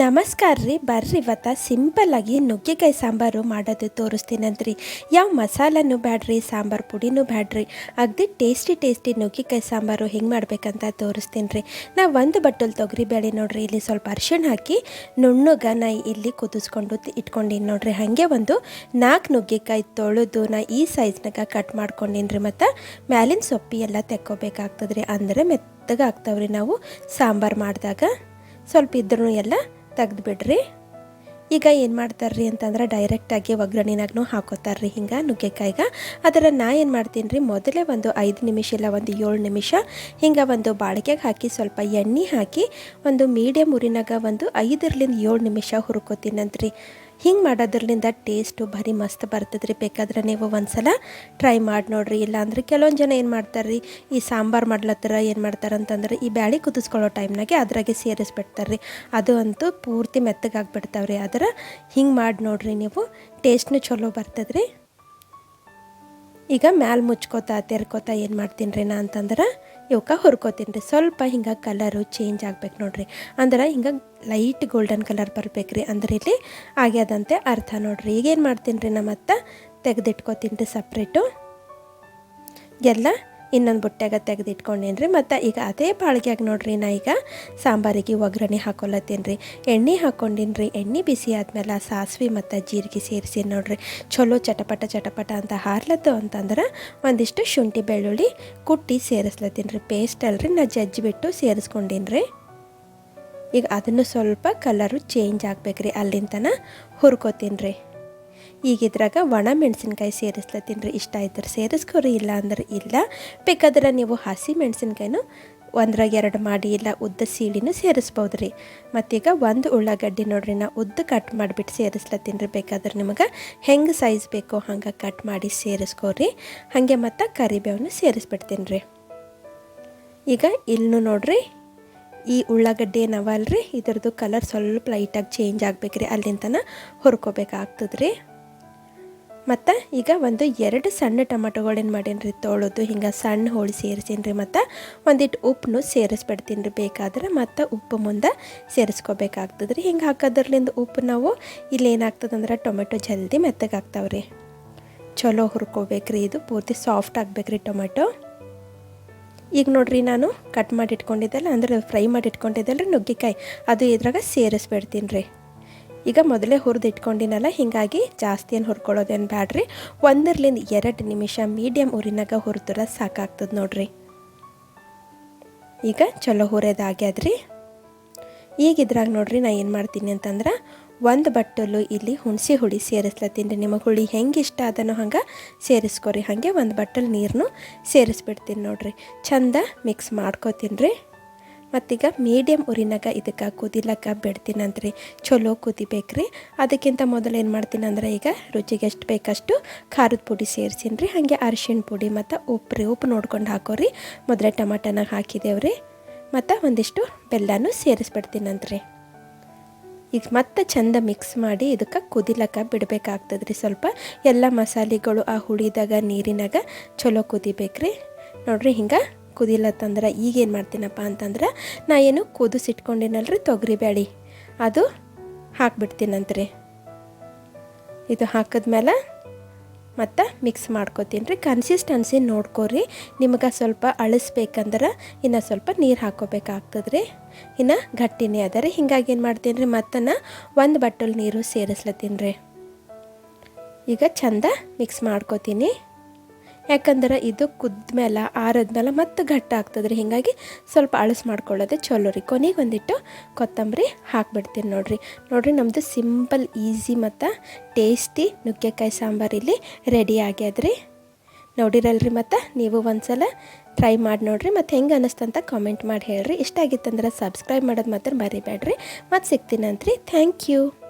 ನಮಸ್ಕಾರ ರೀ, ಬರ್ರಿ ಇವತ್ತು ಸಿಂಪಲ್ಲಾಗಿ ನುಗ್ಗೆಕಾಯಿ ಸಾಂಬಾರು ಮಾಡೋದು ತೋರಿಸ್ತೀನಂತ್ರಿ. ಯಾವ ಮಸಾಲನೂ ಬ್ಯಾಡ್ರಿ, ಸಾಂಬಾರು ಪುಡಿನೂ ಬ್ಯಾಡ್ರಿ. ಅಗದಿ ಟೇಸ್ಟಿ ಟೇಸ್ಟಿ ನುಗ್ಗೆಕಾಯಿ ಸಾಂಬಾರು ಹೆಂಗೆ ಮಾಡ್ಬೇಕಂತ ತೋರಿಸ್ತೀನಿ ರೀ ನಾ ಒಂದು ಬಟ್ಟಲು ತೊಗರಿ ಬೇಳೆ ನೋಡ್ರಿ, ಇಲ್ಲಿ ಸ್ವಲ್ಪ ಅರ್ಶಿಣ ಹಾಕಿ, ನುಣ್ಣುಗ ನಾ ಇಲ್ಲಿ ಕುದಿಸ್ಕೊಂಡು ಇಟ್ಕೊಂಡೀನಿ ನೋಡ್ರಿ. ಹಾಗೆ ಒಂದು ನಾಲ್ಕು ನುಗ್ಗೆಕಾಯಿ ತೊಳೆದು ನಾ ಈ ಸೈಜ್ನಾಗ ಕಟ್ ಮಾಡ್ಕೊಂಡಿನ್ ರೀ ಮತ್ತು ಮ್ಯಾಲಿನ ಸೊಪ್ಪಿ ಎಲ್ಲ ತೆಕ್ಕೋಬೇಕಾಗ್ತದ್ರಿ. ಅಂದರೆ ಮೆತ್ತಗೆ ಆಗ್ತಾವ್ರಿ ನಾವು ಸಾಂಬಾರು ಮಾಡಿದಾಗ. ಸ್ವಲ್ಪ ಇದ್ರೂ ಎಲ್ಲ ತೆಗ್ದುಬಿಡ್ರಿ. ಈಗ ಏನು ಮಾಡ್ತಾರ್ರಿ ಅಂತಂದ್ರೆ ಡೈರೆಕ್ಟಾಗಿ ಒಗ್ಗರಣೆನಾಗೂ ಹಾಕೋತಾರ್ರಿ ಹಿಂಗೆ, ನುಗ್ಗೆಕಾಯಿಗೆ. ಅದರ ನಾ ಏನು ಮಾಡ್ತೀನಿ ರೀ ಮೊದಲೇ ಒಂದು ಐದು ನಿಮಿಷ ಇಲ್ಲ ಒಂದು ಏಳು ನಿಮಿಷ ಹಿಂಗೆ ಒಂದು ಬಾಳಿಗೆಗೆ ಹಾಕಿ ಸ್ವಲ್ಪ ಎಣ್ಣೆ ಹಾಕಿ ಒಂದು ಮೀಡಿಯಮ್ ಉರಿನಾಗ ಒಂದು ಐದರಿಂದ ಏಳು ನಿಮಿಷ ಹುರ್ಕೋತೀನಂತ್ರಿ. ಹಿಂಗೆ ಮಾಡೋದ್ರಲ್ಲಿಂದ ಟೇಸ್ಟು ಭಾರಿ ಮಸ್ತ್ ಬರ್ತದೆ ರೀ ಬೇಕಾದ್ರೆ ನೀವು ಒಂದ್ಸಲ ಟ್ರೈ ಮಾಡಿ ನೋಡ್ರಿ. ಇಲ್ಲಾಂದ್ರೆ ಕೆಲವೊಂದು ಜನ ಏನು ಮಾಡ್ತಾರೆ ರೀ ಈ ಸಾಂಬಾರು ಮಾಡ್ಲತ್ತರ, ಏನು ಮಾಡ್ತಾರೆ ಅಂತಂದ್ರೆ ಈ ಬ್ಯಾಳಿ ಕುದಿಸ್ಕೊಳ್ಳೋ ಟೈಮ್ನಾಗೆ ಅದ್ರಾಗೆ ಸೇರಿಸ್ಬಿಡ್ತಾರೆ ರೀ ಅದು ಅಂತೂ ಪೂರ್ತಿ ಮೆತ್ತಗಾಗ್ಬಿಡ್ತಾವ್ರಿ. ಅದರ ಹಿಂಗೆ ಮಾಡಿ ನೋಡ್ರಿ ನೀವು, ಟೇಸ್ಟ್ನು ಚಲೋ ಬರ್ತದ್ರಿ. ಈಗ ಮ್ಯಾಲೆ ಮುಚ್ಕೋತಾ, ತೆರ್ಕೋತಾ ಏನು ಮಾಡ್ತೀನಿ ರೀ ನಾ ಅಂತಂದ್ರೆ ಇವಕ್ಕೆ ಹುರ್ಕೋತೀನಿ ರೀ ಸ್ವಲ್ಪ ಹಿಂಗೆ ಕಲರು ಚೇಂಜ್ ಆಗ್ಬೇಕು ನೋಡ್ರಿ. ಅಂದ್ರೆ ಹಿಂಗೆ ಲೈಟ್ ಗೋಲ್ಡನ್ ಕಲರ್ ಬರ್ಬೇಕು ರೀ ಅಂದ್ರೆ ಇಲ್ಲಿ ಆಗ್ಯದಂತೆ ಅರ್ಥ ನೋಡ್ರಿ. ಈಗೇನು ಮಾಡ್ತೀನಿ ರೀ ನಾ ಮತ್ತೆ ತೆಗೆದಿಟ್ಕೋತೀನಿ ರೀ ಸಪ್ರೇಟು ಎಲ್ಲ ಇನ್ನೊಂದು ಬುಟ್ಟ್ಯಾಗ ತೆಗೆದಿಟ್ಕೊಂಡೇನಿ ರೀ ಮತ್ತು ಈಗ ಅದೇ ಬಾಳ್ಗ್ಯಾಗ ನೋಡ್ರಿ ನಾ ಈಗ ಸಾಂಬಾರಿಗೆ ಒಗ್ಗರಣೆ ಹಾಕೊಳ್ಳತ್ತೀನಿ ರೀ ಎಣ್ಣೆ ಹಾಕ್ಕೊಂಡಿನಿ ರೀ ಎಣ್ಣೆ ಬಿಸಿ ಆದ್ಮೇಲೆ ಸಾಸಿವೆ ಮತ್ತು ಜೀರಿಗೆ ಸೇರಿಸಿ ನೋಡ್ರಿ. ಚಲೋ ಚಟಪಟ ಚಟಪಟ ಅಂತ ಹಾರ್ಲತ್ತು ಅಂತಂದ್ರೆ ಒಂದಿಷ್ಟು ಶುಂಠಿ ಬೆಳ್ಳುಳ್ಳಿ ಕುಟ್ಟಿ ಸೇರಿಸ್ಲತ್ತೀನಿ ರೀ ಪೇಸ್ಟ್ ಅಲ್ರಿ ನಾ ಜಜ್ಜಿಬಿಟ್ಟು ಸೇರಿಸ್ಕೊಂಡೀನಿ ರೀ ಈಗ ಅದನ್ನು ಸ್ವಲ್ಪ ಕಲರು ಚೇಂಜ್ ಆಗ್ಬೇಕ್ರಿ. ಅಲ್ಲಿಂತನ ಹುರ್ಕೋತೀನಿ ರೀ ಈಗ ಇದ್ರಾಗ ಒಣ ಮೆಣಸಿನ್ಕಾಯಿ ಸೇರಿಸ್ಲತ್ತೀನಿ ರೀ. ಇಷ್ಟ ಆಯ್ತಾರೆ. ಸೇರಿಸ್ಕೋರಿ ಇಲ್ಲ ಅಂದ್ರೆ ಇಲ್ಲ. ಬೇಕಾದ್ರೆ ನೀವು ಹಸಿ ಮೆಣಸಿನ್ಕಾಯಿನೂ ಒಂದ್ರಾಗ ಎರಡು ಮಾಡಿ, ಇಲ್ಲ ಉದ್ದ ಸೀಳಿನೂ ಸೇರಿಸ್ಬೋದು ರೀ. ಮತ್ತೀಗ ಒಂದು ಉಳ್ಳಾಗಡ್ಡಿ ನೋಡ್ರಿ, ನಾ ಉದ್ದ ಕಟ್ ಮಾಡಿಬಿಟ್ಟು ಸೇರಿಸ್ಲತ್ತೀನಿ ರೀ. ಬೇಕಾದ್ರೆ ನಿಮಗೆ ಹೆಂಗೆ ಸೈಜ್ ಬೇಕೋ ಹಂಗೆ ಕಟ್ ಮಾಡಿ ಸೇರಿಸ್ಕೋರಿ. ಹಾಗೆ ಮತ್ತು ಕರಿಬೇವನ್ನ ಸೇರಿಸ್ಬಿಡ್ತೀನಿ ರೀ. ಈಗ ಇಲ್ಲೂ ನೋಡ್ರಿ, ಈ ಉಳ್ಳಾಗಡ್ಡಿ ಏನವಲ್ರಿ ಇದ್ರದ್ದು ಕಲರ್ ಸ್ವಲ್ಪ ಲೈಟಾಗಿ ಚೇಂಜ್ ಆಗಬೇಕ್ರಿ. ಅಲ್ಲಿಂತನ ಹುರ್ಕೋಬೇಕಾಗ್ತದೆ ರೀ ಮತ್ತು ಈಗ ಒಂದು ಎರಡು ಸಣ್ಣ ಟೊಮೆಟೊಗಳೇನು ಮಾಡೀನಿ ರೀ ತೊಳೆದು ಹಿಂಗೆ ಸಣ್ಣ ಹೋಳಿ ಸೇರಿಸೀನಿ ರೀ ಮತ್ತು ಒಂದಿಟ್ಟು ಉಪ್ಪನ್ನು ಸೇರಿಸ್ಬಿಡ್ತೀನಿ ರೀ ಬೇಕಾದ್ರೆ ಮತ್ತು ಉಪ್ಪು ಮುಂದೆ ಸೇರಿಸ್ಕೋಬೇಕಾಗ್ತದೆ ರೀ ಹಿಂಗೆ ಹಾಕೋದ್ರಲ್ಲಿಂದ ಉಪ್ಪು ನಾವು ಇಲ್ಲಿ ಏನಾಗ್ತದಂದ್ರೆ ಟೊಮೆಟೊ ಜಲ್ದಿ ಮೆತ್ತಗೆ ಆಗ್ತಾವೆ ರೀ ಚಲೋ ಹುರ್ಕೋಬೇಕ್ರಿ ಇದು, ಪೂರ್ತಿ ಸಾಫ್ಟ್ ಆಗ್ಬೇಕ್ರಿ ಟೊಮೆಟೊ. ಈಗ ನೋಡ್ರಿ ನಾನು ಕಟ್ ಮಾಡಿ ಇಟ್ಕೊಂಡಿದ್ದಲ್ಲ ಅಂದ್ರೆ ಫ್ರೈ ಮಾಡಿ ಇಟ್ಕೊಂಡಿದ್ದಲ್ಲ ನುಗ್ಗೆಕಾಯಿ, ಅದು ಇದ್ರಾಗ ಸೇರಿಸ್ಬಿಡ್ತೀನಿ ರೀ ಈಗ ಮೊದಲೇ ಹುರಿದು ಇಟ್ಕೊಂಡಿನಲ್ಲ ಹೀಗಾಗಿ ಜಾಸ್ತಿ ಏನು ಹುರ್ಕೊಳ್ಳೋದೇನು ಬ್ಯಾಡ್ರಿ. ಒಂದರ್ಲಿಂದ ಎರಡು ನಿಮಿಷ ಮೀಡಿಯಮ್ ಉರಿನಾಗ ಹುರಿದ್ರೆ ಸಾಕಾಗ್ತದೆ ನೋಡ್ರಿ. ಈಗ ಚಲೋ ಹುರಿಯೋದಾಗ್ಯದ್ರಿ. ಈಗ ಇದ್ರಾಗ ನೋಡ್ರಿ ನಾ ಏನು ಮಾಡ್ತೀನಿ ಅಂತಂದ್ರೆ, ಒಂದು ಬಟ್ಟಲು ಇಲ್ಲಿ ಹುಣಸೆ ಹುಳಿ ಸೇರಿಸ್ಲತ್ತೀನಿ ರೀ. ನಿಮಗೆ ಹುಳಿ ಹೆಂಗೆ ಇಷ್ಟ ಅದನ್ನು ಹಂಗೆ ಸೇರಿಸ್ಕೊರಿ. ಹಾಗೆ ಒಂದು ಬಟ್ಟಲು ನೀರನ್ನು ಸೇರಿಸ್ಬಿಡ್ತೀನಿ ನೋಡ್ರಿ. ಚಂದ ಮಿಕ್ಸ್ ಮಾಡ್ಕೋತೀನಿ ರೀ. ಮತ್ತೀಗ ಮೀಡಿಯಮ್ ಉರಿನಾಗ ಇದಕ್ಕೆ ಕುದಿಲಕ್ಕ ಬಿಡ್ತೀನಂತ್ರಿ. ಚಲೋ ಕುದಿಬೇಕ್ರಿ. ಅದಕ್ಕಿಂತ ಮೊದಲು ಏನು ಮಾಡ್ತೀನಿ ಅಂದ್ರೆ ಈಗ ರುಚಿಗೆ ಎಷ್ಟು ಬೇಕಷ್ಟು ಖಾರದ ಪುಡಿ ಸೇರಿಸೀನಿ ರೀ ಹಾಗೆ ಅರಿಶಿಣ ಪುಡಿ ಮತ್ತು ಉಪ್ಪು ರೀ, ಉಪ್ಪು ನೋಡ್ಕೊಂಡು ಹಾಕೋರಿ. ಮೊದಲೇ ಟಮಾಟನ ಹಾಕಿದೇವ್ರಿ. ಮತ್ತು ಒಂದಿಷ್ಟು ಬೆಲ್ಲನೂ ಸೇರಿಸ್ಬಿಡ್ತೀನಂತ್ರಿ. ಈಗ ಮತ್ತೆ ಚಂದ ಮಿಕ್ಸ್ ಮಾಡಿ ಇದಕ್ಕೆ ಕುದಿಲಕ್ಕ ಬಿಡಬೇಕಾಗ್ತದೆ ರೀ ಸ್ವಲ್ಪ. ಎಲ್ಲ ಮಸಾಲೆಗಳು ಆ ಹುಳಿದಾಗ, ನೀರಿನಾಗ ಚಲೋ ಕುದಿಬೇಕ್ರಿ. ನೋಡ್ರಿ ಹಿಂಗೆ ಕುದಿಲತ್ತಂದ್ರೆ ಈಗೇನು ಮಾಡ್ತೀನಪ್ಪ ಅಂತಂದ್ರೆ ನಾ ಏನು ಕುದಿಸಿಟ್ಕೊಂಡಿನಲ್ರಿ ತೊಗರಿ ಬೇಳೆ ಅದು ಹಾಕ್ಬಿಡ್ತೀನಂತ್ರಿ. ಇದು ಹಾಕಿದ್ಮೇಲೆ ಮತ್ತು ಮಿಕ್ಸ್ ಮಾಡ್ಕೋತೀನಿ ರೀ ಕನ್ಸಿಸ್ಟೆನ್ಸಿ ನೋಡ್ಕೊರಿ. ನಿಮಗೆ ಸ್ವಲ್ಪ ಅಳಿಸ್ಬೇಕಂದ್ರೆ ಇನ್ನು ಸ್ವಲ್ಪ ನೀರು ಹಾಕೋಬೇಕಾಗ್ತದೆ ರೀ ಇನ್ನು ಗಟ್ಟಿನೇ ಅದ ರೀ. ಹಿಂಗಾಗಿ ಏನು ಮಾಡ್ತೀನಿ ರೀ ಮತ್ತನ ಒಂದು ಬಟ್ಟಲು ನೀರು ಸೇರಿಸ್ಲತ್ತೀನಿ ರೀ ಈಗ ಚಂದ ಮಿಕ್ಸ್ ಮಾಡ್ಕೋತೀನಿ. ಯಾಕಂದ್ರೆ ಇದು ಕುದ್ಮೇಲೆ, ಆರದ್ಮೇಲೆ ಮತ್ತೆ ಘಟ್ಟ ಆಗ್ತದೆ ರೀ ಹೀಗಾಗಿ ಸ್ವಲ್ಪ ಅಳಸು ಮಾಡ್ಕೊಳ್ಳೋದೆ ಚಲೋ ರೀ. ಕೊನೆಗೆ ಒಂದಿಟ್ಟು ಕೊತ್ತಂಬರಿ ಹಾಕ್ಬಿಡ್ತೀನಿ ನೋಡಿರಿ. ನೋಡಿರಿ ನಮ್ಮದು ಸಿಂಪಲ್, ಈಸಿ ಮತ್ತು ಟೇಸ್ಟಿ ನುಗ್ಗೆಕಾಯಿ ಸಾಂಬಾರು ಇಲ್ಲಿ ರೆಡಿ ಆಗ್ಯದ್ರಿ. ನೋಡಿರಲ್ರಿ ಮತ್ತು, ನೀವು ಒಂದ್ಸಲ ಟ್ರೈ ಮಾಡಿ ನೋಡಿರಿ. ಮತ್ತು ಹೆಂಗೆ ಅನ್ನಿಸ್ತಂತ ಕಾಮೆಂಟ್ ಮಾಡಿ ಹೇಳ್ರಿ. ಇಷ್ಟ ಆಗಿತ್ತಂದ್ರೆ ಸಬ್ಸ್ಕ್ರೈಬ್ ಮಾಡೋದು ಮಾತ್ರ ಮರಿಬೇಡ್ರಿ ಮತ್ತು ಸಿಗ್ತೀನಂತ್ರಿ ಥ್ಯಾಂಕ್ ಯು.